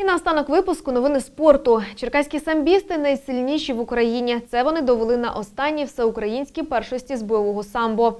І наостанок випуску новини спорту. Черкаські самбісти найсильніші в Україні. Це вони довели на останній всеукраїнській першості з бойового самбо.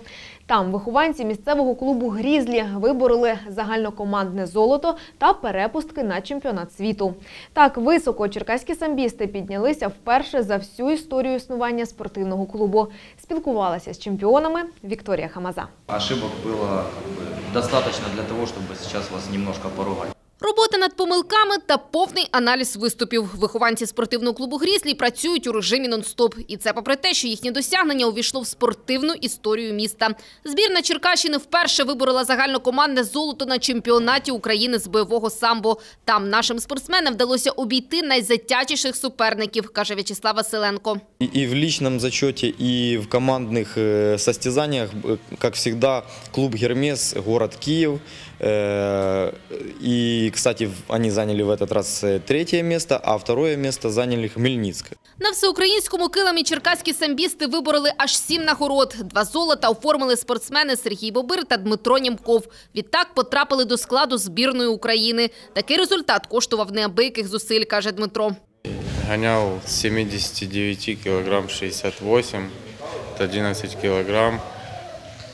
Там вихованці місцевого клубу Грізлі вибороли загальнокомандне золото та перепустки на чемпіонат світу. Так високо черкаські самбісти піднялися вперше за всю історію існування спортивного клубу. Спілкувалася з чемпіонами Вікторія Хамаза. Ошибок было как бы, достаточно для того, чтобы сейчас вас немножко поругать. Робота над помилками та повний аналіз виступів. Вихованці спортивного клубу «Грізлі» працюють у режимі нон-стоп. І це попри те, що їхнє досягнення увійшло в спортивну історію міста. Збірна Черкащини вперше виборола загальнокомандне золото на чемпіонаті України з бойового самбо. Там нашим спортсменам вдалося обійти найзатятіших суперників, каже В'ячеслав Василенко. И, и в личном зачете, и в командных э, состязаниях, э, как всегда, клуб «Гермес», город Киев. Э, и, кстати, в- они заняли в этот раз э, третье место, а второе место заняли Хмельницк. На всеукраїнському киламі черкаські самбісти вибороли аж сім нагород. Два золота оформили спортсмени Сергій Бобир та Дмитро Німков. Відтак потрапили до складу збірної України. Такий результат коштував неабияких зусиль, каже Дмитро. Гонял с 79 килограмм 68, это 11 килограмм.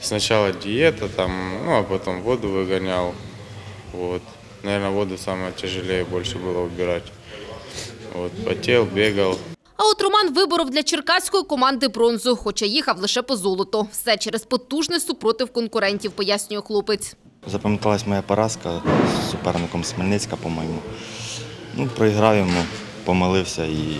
Сначала диета там, ну а потом воду выгонял. Вот. Наверное, воду самое тяжелее больше было убирать. Вот. Потел, бегал. А от Роман виборов для черкаської команди бронзу, хоча їхав лише по золото. Все через потужний супротив конкурентів, пояснює хлопець. Запам'яталась моя поразка з суперником з Хмельницька, по-моєму. Ну, проіграв йому, помилився і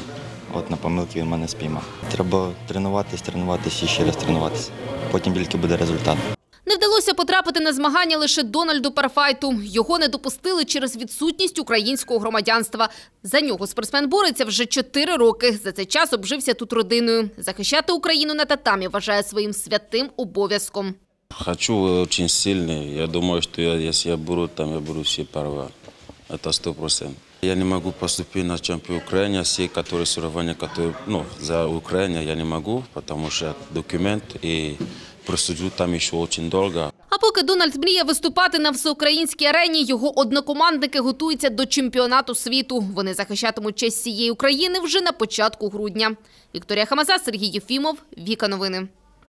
от на помилки він мене спіймав. Треба тренуватись, тренуватись і ще раз тренуватись. Потім тільки буде результат. Не вдалося потрапити на змагання лише Дональду Парфайту. Його не допустили через відсутність українського громадянства. За нього спортсмен бореться вже чотири роки. За цей час обжився тут родиною. Захищати Україну на татамі вважає своїм святим обов'язком. Хочу э, очень сильный. Я думаю, что я, если я буду там, я буду все первые. Это сто процентов. Я не могу поступить на чемпион Украины, все, которые соревнования, которые, ну, за Украину я не могу, потому что документ и просуджу там еще очень довго. А поки Дональд мріє виступати на всеукраїнській арені, його однокомандники готуються до чемпіонату світу. Вони захищатимуть честь цієї України вже на початку грудня. Вікторія Хамаза, Сергій Єфімов, Віка Новини.